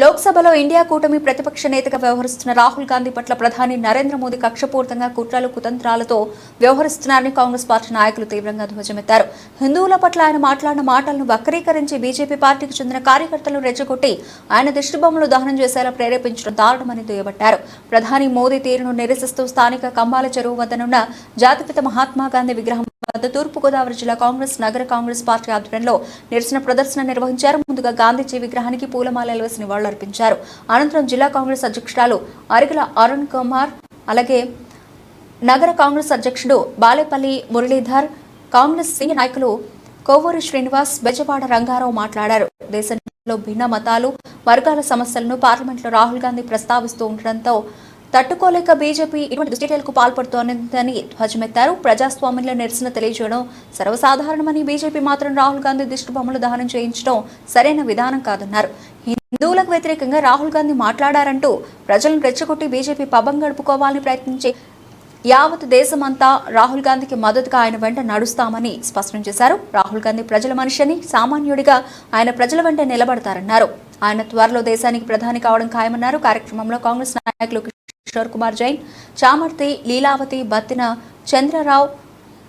లోక్సభలో ఇండియా కూటమి ప్రతిపక్ష నేతగా వ్యవహరిస్తున్న రాహుల్ గాంధీ పట్ల ప్రధాని నరేంద్ర మోదీ కక్షపూరితంగా కుట్రలు కుతంత్రాలతో వ్యవహరిస్తున్నారని కాంగ్రెస్ పార్టీ నాయకులు తీవ్రంగా ధ్వజమెత్తారు. హిందువుల పట్ల ఆయన మాట్లాడిన మాటలను వక్రీకరించి బీజేపీ పార్టీకి చెందిన కార్యకర్తలను రెచ్చగొట్టి ఆయన దిష్టిబొమ్మలు దహనం చేసేలా ప్రేరేపించడం దారుణమని దుయ్యబట్టారు. ప్రధాని మోదీ తీరును నిరసిస్తూ స్థానిక కంబాల చెరువు వద్దనున్న జాతిపిత మహాత్మా గాంధీ విగ్రహం వద్ద తూర్పుగోదావరి జిల్లా కాంగ్రెస్ నగర కాంగ్రెస్ పార్టీ ఆధ్వర్యంలో నిరసన ప్రదర్శన నిర్వహించారు. ముందుగా గాంధీజీ విగ్రహానికి పూలమాలలు వేసి నివాళులర్పించారు. అనంతరం జిల్లా కాంగ్రెస్ అధ్యక్షురాలు అరిగల అరుణ్ కుమార్ అలాగే నగర కాంగ్రెస్ అధ్యక్షుడు బాలేపల్లి మురళీధర్ కాంగ్రెస్ సీనియర్ నాయకులు కోవూరి శ్రీనివాస్ బెజవాడ రంగారావు మాట్లాడారు. దేశంలో భిన్న మతాలు వర్గాల సమస్యలను పార్లమెంట్లో రాహుల్ గాంధీ ప్రస్తావిస్తూ ఉండడంతో తట్టుకోలేక బీజేపీ ఇటువంటి దుశ్చర్యలకు పాల్పడుతోందని ధ్వజమెత్తారు. ప్రజాస్వామ్యంలో నిరసన తెలియజేయడం సర్వసాధారణమని బీజేపీ మాత్రం రాహుల్ గాంధీ దిష్టిబొమ్మలు దహనం చేయించడం సరైన విధానం కాదన్నారు. హిందువులకు వ్యతిరేకంగా రాహుల్ గాంధీ మాట్లాడారంటూ ప్రజలను రెచ్చగొట్టి బీజేపీ పబ్బం గడుపుకోవాలని ప్రయత్నించే యావత్ దేశమంతా రాహుల్ గాంధీకి మద్దతుగా ఆయన వెంట నడుస్తామని స్పష్టం చేశారు. రాహుల్ గాంధీ ప్రజల మనిషిని సామాన్యుడిగా ఆయన ప్రజల వెంట నిలబడతారన్నారు. ఆయన త్వరలో దేశానికి ప్రధాని కావడం ఖాయమన్నారు. కార్యక్రమంలో కాంగ్రెస్ నాయకులు కిషోర్ కుమార్ జైన్ చామర్తి లీలావతి బత్తిన చంద్రరావు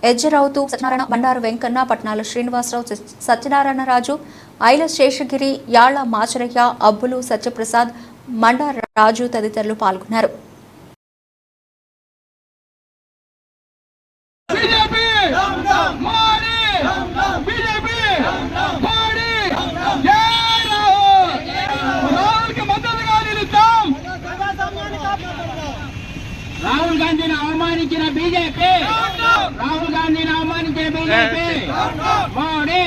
ఎజ్జరావుతు సత్యనారాయణ బండారు వెంకన్న పట్నాల శ్రీనివాసరావు సత్యనారాయణరాజు ఐల శేషగిరి యాళ్ళ మాచరయ్య అబ్బులు సత్యప్రసాద్ మండారాజు తదితరులు పాల్గొన్నారు బీజేపీ మోడీ బీజేపీ మోడీ జై రాహుల్ రాహుల్కి మద్దతుగా నిలుద్దాం రాహుల్ గాంధీని అవమానించిన బీజేపీ. రాహుల్ గాంధీని అవమానించిన బీజేపీ. మోడీ!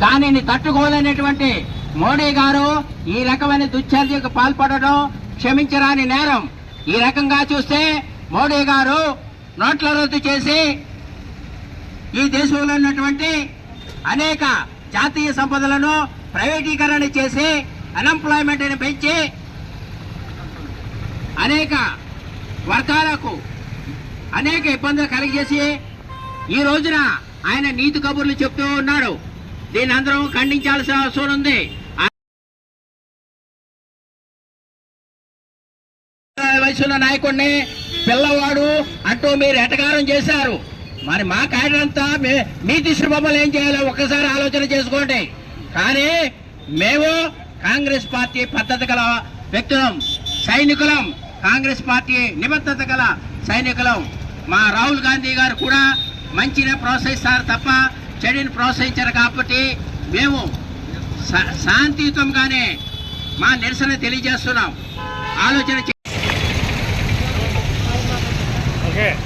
దానిని తట్టుకోలేనటువంటి మోడీ గారు ఈ రకమైన దుశ్చర్యకు పాల్పడడం క్షమించరాని నేరం. ఈ రకంగా చూస్తే మోడీ గారు నోట్ల రద్దు చేసి ఈ దేశంలో ఉన్నటువంటి అనేక జాతీయ సంపదలను ప్రైవేటీకరణ చేసి అన్ఎంప్లాయ్మెంట్ని పెంచి అనేక వర్గాలకు అనేక ఇబ్బందులు కలిగజేసి ఈ రోజున ఆయన నీతి కబుర్లు చెప్తూ ఉన్నాడు. దీన్ని అందరం ఖండించాల్సిన అవసరం ఉంది. చేసిన నాయకుడిని పిల్లవాడు అంటూ మీరు ఎటకారం చేశారు. మరి మా కార్యంతా మీ దిశ బొమ్మలు ఏం చేయాలో ఒక్కసారి ఆలోచన చేసుకోండి. కానీ మేము కాంగ్రెస్ పార్టీ పద్ధతి గల వ్యక్తులం సైనికులం. కాంగ్రెస్ పార్టీ నిబద్ధత గల సైనికులం. మా రాహుల్ గాంధీ గారు కూడా మంచినే ప్రోత్సహిస్తారు తప్ప చెడుని ప్రోత్సహించారు కాబట్టి మేము శాంతియుతంగానే మా నిరసన తెలియజేస్తున్నాం. ఆలోచన చే-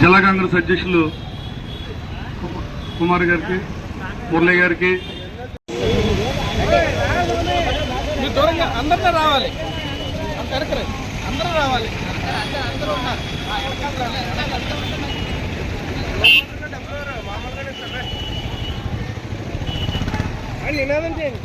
జిల్లా కాంగ్రెస్ అధ్యక్షులు కుమార్ గారికి మురళి గారికి. మీరు దూరంగా అందరితో రావాలి. అందరూ రావాలి. అందరూ ఉన్నారు నినాదం చేయండి.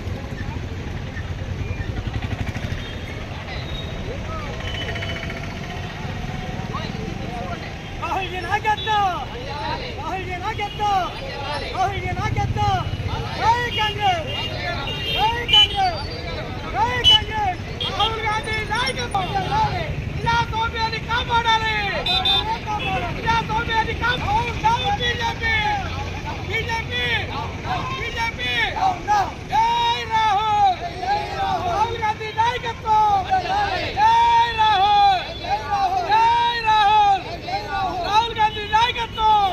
రాహుల్ జీ నాయకత్వం! రాహుల్ జీ నాయకత్వం! రాహుల్ జీ నాయకత్వం! జై కాంగ్రెస్! జై కాంగ్రెస్! జై కాంగ్రెస్! రాహుల్ గాంధీ నాయకత్వం! ఇలా సౌమ్యాన్ని కాపాడాలి! ఇలా సౌమ్యాన్ని కాపాడాలి! బీజేపీ బీజేపీ జై రాహుల్ రాహుల్ గాంధీ నాయకత్వం జై రాహుల్ జై రాహుల్ రాహుల్ గాంధీ నాయకత్వం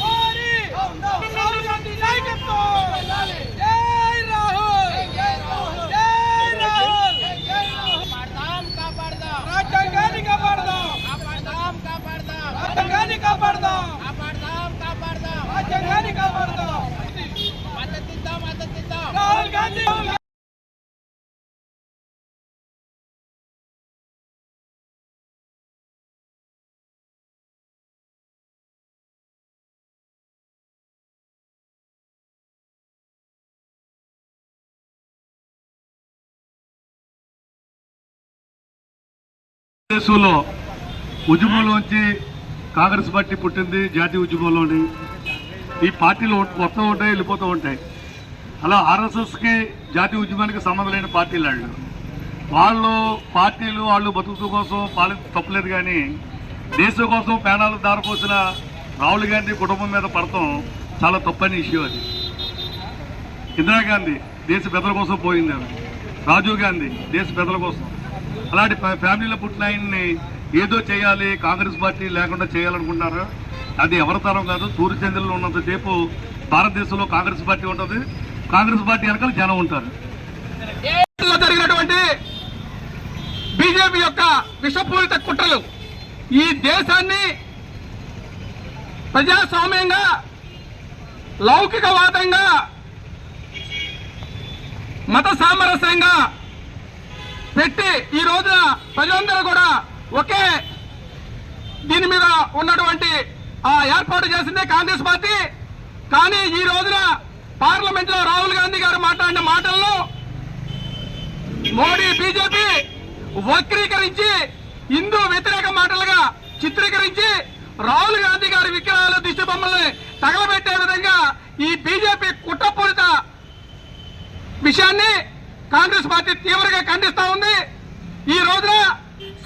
మోడీ రాహుల్ గాంధీ నాయకత్వం జై రాహుల్ జై రాహుల్ రాజ్యాంగాన్ని కాపాడదాం రాజ్యాంగాన్ని కాపాడదాం రాజ్యాంగాన్ని కాపాడదాం రాహుల్ గాంధీ దేశంలో ఉద్యమంలోంచి కాంగ్రెస్ పార్టీ పుట్టింది జాతీయ ఉద్యమంలోని. ఈ పార్టీలు వస్తూ ఉంటాయి వెళ్ళిపోతూ ఉంటాయి. అలా ఆర్ఎస్ఎస్కి జాతీయ ఉద్యమానికి సంబంధం లేని పార్టీలు వాళ్ళు. వాళ్ళు పార్టీలు వాళ్ళు బతుకుతూ కోసం పాలించ తప్పలేదు కానీ దేశం కోసం ప్రాణాలు దారిపోసిన రాహుల్ గాంధీ కుటుంబం మీద పడటం చాలా తప్పని ఇష్యూ అది. ఇందిరాగాంధీ దేశ పెద్దల కోసం పోయింది ఆమె. రాజీవ్ గాంధీ దేశ పెద్దల కోసం. అలాంటి ఫ్యామిలీలో పుట్టిన ఆయన్ని ఏదో చేయాలి కాంగ్రెస్ పార్టీ లేకుండా చేయాలనుకుంటున్నారు? అది ఎవరి తరం కాదు సూర్యచంద్రులు ఉన్నంతసేపు భారతదేశంలో కాంగ్రెస్ పార్టీ ఉంటుంది. కాంగ్రెస్ పార్టీ వెనకాల జనం ఉంటారు. జరిగినటువంటి బీజేపీ యొక్క విషపూరిత కుట్రలు ఈ దేశాన్ని ప్రజాస్వామ్యంగా లౌకికవాదంగా మత సామరస్యంగా పెట్టి ఈ రోజున ప్రజలందరూ కూడా ఒకే దీని మీద ఉన్నటువంటి ఆ ఏర్పాటు చేసిందే కాంగ్రెస్ పార్టీ. కానీ ఈ రోజున పార్లమెంట్లో రాహుల్ గాంధీ గారు మాట్లాడిన మాటలను మోడీ బీజేపీ వక్రీకరించి హిందూ వ్యతిరేక మాటలుగా చిత్రీకరించి రాహుల్ గాంధీ గారి విగ్రహాల దిష్టి బొమ్మల్ని తగలబెట్టే విధంగా ఈ బీజేపీ కుట్రపూరిత విషయాన్ని కాంగ్రెస్ పార్టీ తీవ్రంగా ఖండిస్తా ఉంది. ఈ రోజున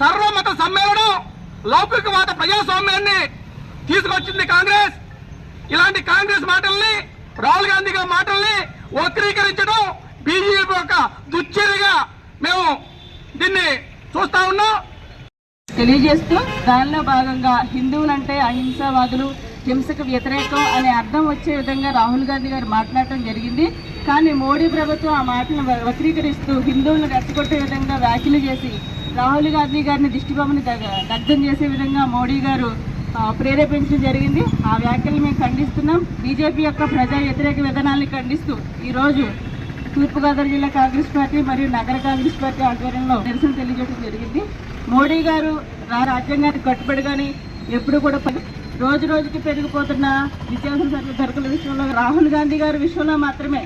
సర్వమత సమ్మేళనం లౌకికవాద ప్రజాస్వామ్యాన్ని తీసుకొచ్చింది కాంగ్రెస్. ఇలాంటి కాంగ్రెస్ మాటల్ని రాహుల్ గాంధీ గారి మాటల్ని వక్రీకరించడం బీజేపీ యొక్క దుశ్చర్యగా మేము దీన్ని చూస్తా ఉన్నాం. తెలియజేస్తూ దానిలో భాగంగా హిందువులంటే అహింసావాదులు హింసకు వ్యతిరేకం అనే అర్థం వచ్చే విధంగా రాహుల్ గాంధీ గారు మాట్లాడటం జరిగింది. కానీ మోడీ ప్రభుత్వం ఆ మాటను వక్రీకరిస్తూ హిందువులను రెచ్చగొట్టే విధంగా వ్యాఖ్యలు చేసి రాహుల్ గాంధీ గారిని దిష్టిబొమ్మని దగ్ధం చేసే విధంగా మోడీ గారు ప్రేరేపించడం జరిగింది. ఆ వ్యాఖ్యలు మేము ఖండిస్తున్నాం. బీజేపీ యొక్క ప్రజా వ్యతిరేక విధానాన్ని ఖండిస్తూ ఈరోజు తూర్పుగోదావరి జిల్లా కాంగ్రెస్ పార్టీ మరియు నగర కాంగ్రెస్ పార్టీ ఆధ్వర్యంలో నిరసన తెలియజేయడం జరిగింది. మోడీ గారు రా రాజ్యాంగానికి కట్టుబడి కానీ ఎప్పుడు కూడా ప- రోజు రోజుకి పెరిగిపోతున్న నిత్యావసర సరుకుల ధరల విషయంలో రాహుల్ గాంధీ గారి విషయంలో మాత్రమే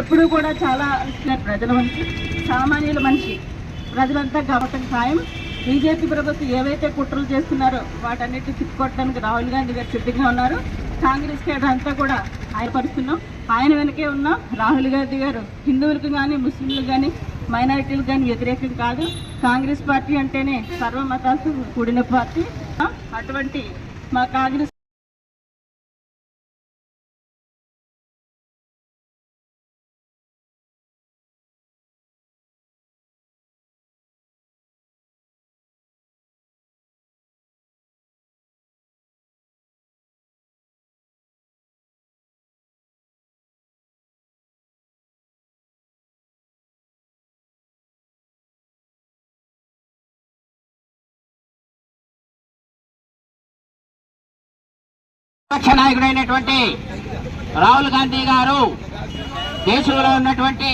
ఎప్పుడూ కూడా చాలా ప్రజల మనిషి సామాన్యుల మనిషి. ప్రజలంతా గమతం ఖాయం బీజేపీ ప్రభుత్వం ఏవైతే కుట్రలు చేస్తున్నారో వాటన్నిటిని తిప్పుకోవడానికి రాహుల్ గాంధీ గారు సిద్ధంగా ఉన్నారు. కాంగ్రెస్ కేడర్ అంతా కూడా ఆయపరుస్తున్నాం. ఆయన వెనకే ఉన్నాం రాహుల్ గాంధీ గారు హిందువులకు కానీ ముస్లింలకు కానీ మైనారిటీలకు కానీ వ్యతిరేకం కాదు. కాంగ్రెస్ పార్టీ అంటేనే సర్వమతాలతో కూడిన పార్టీ. అటువంటి మా కాంగ్రెస్ విపక్ష నాయకుడైనటువంటి రాహుల్ గాంధీ గారు దేశంలో ఉన్నటువంటి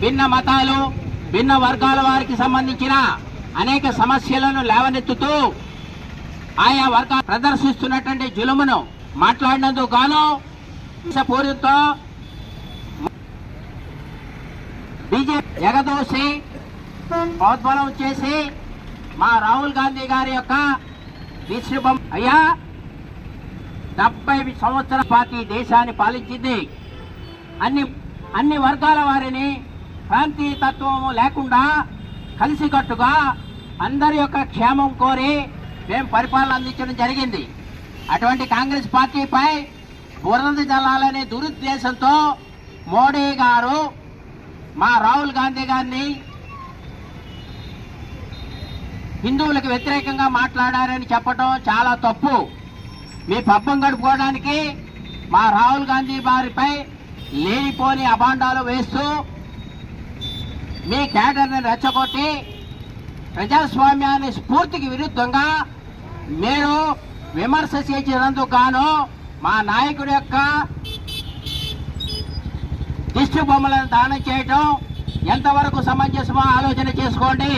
భిన్న మతాలు భిన్న వర్గాల వారికి సంబంధించిన అనేక సమస్యలను లేవనెత్తుతూ ఆయా వర్గాలు ప్రదర్శిస్తున్నటువంటి జులుమును మాట్లాడినందుకు గాను పూరితో బీజేపీ ఎగదోసి ప్రోద్బలం చేసి మా రాహుల్ గాంధీ గారి యొక్క విశ్రూపం అయ్యా డెబ్బై సంవత్సర పార్టీ దేశాన్ని పాలించింది. అన్ని అన్ని వర్గాల వారిని ప్రాంతీయ తత్వము లేకుండా కలిసికట్టుగా అందరి యొక్క క్షేమం కోరి మేము పరిపాలన అందించడం జరిగింది. అటువంటి కాంగ్రెస్ పార్టీపై బురద జలాలనే దురుద్దేశంతో మోడీ గారు మా రాహుల్ గాంధీ గారిని హిందువులకు వ్యతిరేకంగా మాట్లాడారని చెప్పడం చాలా తప్పు. మీ పబ్బం గడుపుకోవడానికి మా రాహుల్ గాంధీ వారిపై లేనిపోని అభాండాలు వేస్తూ మీ కేటర్ని రెచ్చగొట్టి ప్రజాస్వామ్యాన్ని స్ఫూర్తికి విరుద్ధంగా మీరు విమర్శ చేసినందుకు గాను మా నాయకుడి యొక్క దిష్టి బొమ్మలను దానం చేయటం ఎంతవరకు సమంజసమో ఆలోచన చేసుకోండి.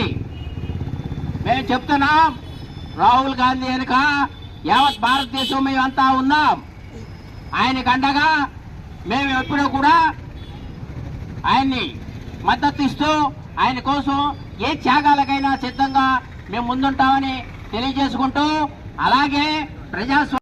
మేము చెప్తున్నాం రాహుల్ గాంధీ వెనుక యావత్ భారతదేశం మేమంతా ఉన్నాం. ఆయనకు అండగా మేము ఎప్పుడూ కూడా ఆయన్ని మద్దతు ఇస్తూ ఆయన కోసం ఏ త్యాగాలకైనా సిద్ధంగా మేము ముందుంటామని తెలియజేసుకుంటూ అలాగే ప్రజాస్వామ్య